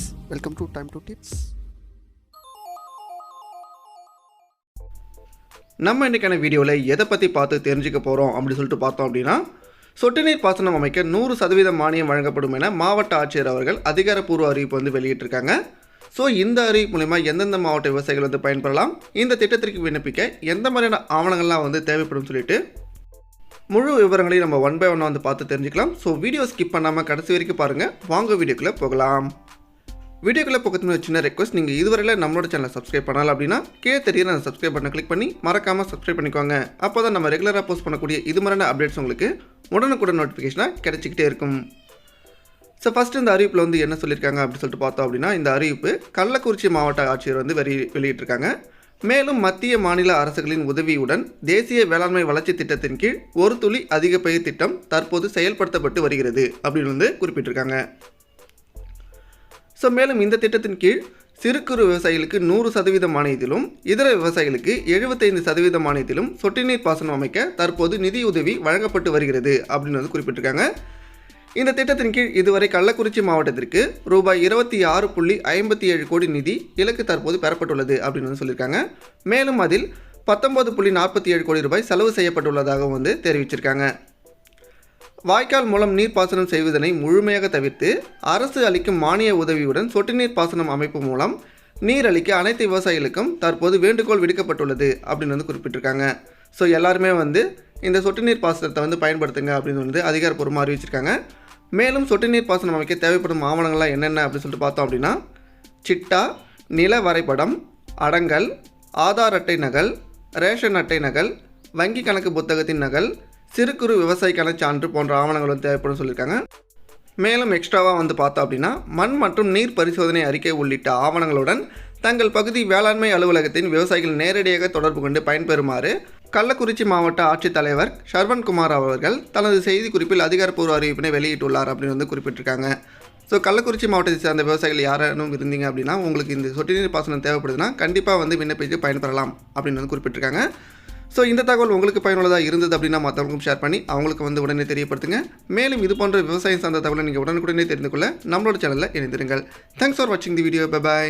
Friends welcome to time to tips நம்ம இன்றைக்கான வீடியோவில் எதை பற்றி பார்த்து தெரிஞ்சுக்க போகிறோம் அப்படின்னு சொல்லிட்டு பார்த்தோம் அப்படின்னா சொட்டு நீர் பாசனம் அமைக்க நூறு சதவீதம் மானியம் வழங்கப்படும் என மாவட்ட ஆட்சியர் அவர்கள் அதிகாரப்பூர்வ அறிவிப்பு வந்து வெளியிட்டிருக்காங்க. ஸோ இந்த அறிவிப்பு மூலிமா எந்தெந்த மாவட்ட விவசாயிகள் வந்து பயன்பெறலாம்? இந்த திட்டத்திற்கு விண்ணப்பிக்க எந்த மாதிரியான ஆவணங்கள்லாம் வந்து தேவைப்படும் சொல்லிட்டு முழு விவரங்களையும் நம்ம ஒன் பை ஒன்னாக வந்து பார்த்து தெரிஞ்சுக்கலாம். ஸோ வீடியோ ஸ்கிப் பண்ணாமல் கடைசி வரைக்கும் பாருங்கள் வாங்க வீடியோக்குள்ளே போகலாம். வீடியோக்குள்ளே பக்கத்துல சின்ன ரெக்வஸ்ட் நீங்கள் இதுவரையில் நம்மளோட சேனலை சப்ஸ்கிரைப் பண்ணலாம் அப்படின்னா கீழே தெரியுற அந்த சப்ஸ்கிரைப் பண்ண கிளிக் பண்ணி மறக்காமல் சப்ஸ்கிரைப் பண்ணிக்கோங்க. அப்போ தான் நம்ம ரெகுலராக போஸ்ட் பண்ணக்கூடிய இது மாதிரியான அப்டேட்ஸ் உங்களுக்கு உடனுக்குடன் நோட்டிஃபிகேஷனாக கிடைச்சிக்கிட்டே இருக்கும். ஸோ ஃபஸ்ட்டு இந்த அறிவிப்பில் வந்து என்ன சொல்லியிருக்காங்க அப்படின்னு சொல்லிட்டு பார்த்தோம் அப்படின்னா இந்த அறிவிப்பு கள்ளக்குறிச்சி மாவட்ட ஆட்சியர் வந்து வெளி வெளியிட்டிருக்காங்க. மேலும் மத்திய மாநில அரசுகளின் உதவியுடன் தேசிய வேளாண்மை வளர்ச்சி திட்டத்தின் கீழ் ஒரு துளி அதிக பயிர் திட்டம் தற்போது செயல்படுத்தப்பட்டு வருகிறது அப்படின்னு வந்து குறிப்பிட்டிருக்காங்க. ஸோ மேலும் இந்த திட்டத்தின் கீழ் சிறு குறு விவசாயிகளுக்கு நூறு சதவீத மானியத்திலும் இதர விவசாயிகளுக்கு எழுபத்தைந்து சதவீத மானியத்திலும் சொட்டு நீர் பாசனம் அமைக்க தற்போது நிதியுதவி வழங்கப்பட்டு வருகிறது அப்படின்னு வந்து குறிப்பிட்டிருக்காங்க. இந்த திட்டத்தின் கீழ் இதுவரை கள்ளக்குறிச்சி மாவட்டத்திற்கு ரூபாய் இருபத்தி ஆறு புள்ளி ஐம்பத்தி ஏழு கோடி நிதி இலக்கு தற்போது பெறப்பட்டுள்ளது அப்படின்னு வந்து சொல்லியிருக்காங்க. மேலும் அதில் பத்தொன்பது புள்ளி நாற்பத்தி ஏழு கோடி ரூபாய் செலவு செய்யப்பட்டுள்ளதாகவும் வந்து தெரிவிச்சிருக்காங்க. வாய்க்கால் மூலம் நீர் பாசனம் செய்வதனை முழுமையாக தவிர்த்து அரசு அளிக்கும் மானிய உதவியுடன் சொட்டு நீர் பாசனம் அமைப்பு மூலம் நீர் அளிக்க அனைத்து விவசாயிகளுக்கும் தற்போது வேண்டுகோள் விடுக்கப்பட்டுள்ளது அப்படின்னு வந்து குறிப்பிட்டிருக்காங்க. ஸோ எல்லாருமே வந்து இந்த சொட்டு நீர் பாசனத்தை வந்து பயன்படுத்துங்க அப்படின்னு வந்து அதிகாரப்பூர்வமாக அறிவிச்சிருக்காங்க. மேலும் சொட்டு நீர் பாசனம் அமைக்க தேவைப்படும் ஆவணங்கள்லாம் என்னென்ன அப்படின்னு சொல்லிட்டு பார்த்தோம் அப்படின்னா சிட்டா நில வரைபடம் அடங்கல் ஆதார் அட்டை நகல் ரேஷன் அட்டை நகல் வங்கி கணக்கு புத்தகத்தின் நகல் சிறு குறு விவசாயிக்கான சான்று போன்ற ஆவணங்கள் வந்து தேவைப்படும் சொல்லியிருக்காங்க. மேலும் எக்ஸ்ட்ராவாக வந்து பார்த்தோம் அப்படின்னா மண் மற்றும் நீர் பரிசோதனை அறிக்கை உள்ளிட்ட ஆவணங்களுடன் தங்கள் பகுதி வேளாண்மை அலுவலகத்தின் விவசாயிகள் நேரடியாக தொடர்பு கொண்டு பயன்பெறுமாறு கள்ளக்குறிச்சி மாவட்ட ஆட்சித்தலைவர் ஷர்வன்குமார் அவர்கள் தனது செய்திக்குறிப்பில் அதிகாரப்பூர்வ அறிவிப்பினை வெளியிட்டுள்ளார் அப்படின்னு வந்து குறிப்பிட்டிருக்காங்க. ஸோ கள்ளக்குறிச்சி மாவட்டத்தை சேர்ந்த விவசாயிகள் யாரும் இருந்தீங்க அப்படின்னா உங்களுக்கு இந்த சொட்டு நீர் பாசனம் தேவைப்படுதுன்னா கண்டிப்பாக வந்து விண்ணப்பித்து பயன்பெறலாம் அப்படின்னு வந்து குறிப்பிட்டிருக்காங்க. ஸோ இந்த தகவல் உங்களுக்கு பயனுள்ளதாக இருந்தது அப்படின்னா மற்றவங்களுக்கும் ஷேர் பண்ணி அவங்களுக்கு வந்து உடனே தெரியப்படுத்துங்க. மேலும் இது போன்ற விவசாயம் சார்ந்த தகவலை நீங்கள் உடனுக்குடனே தெரிந்து கொள்ள நம்மளோட சேனலில் இணைந்திருங்கள். தேங்க்ஸ் ஃபார் வாட்சிங் தி வீடியோ பை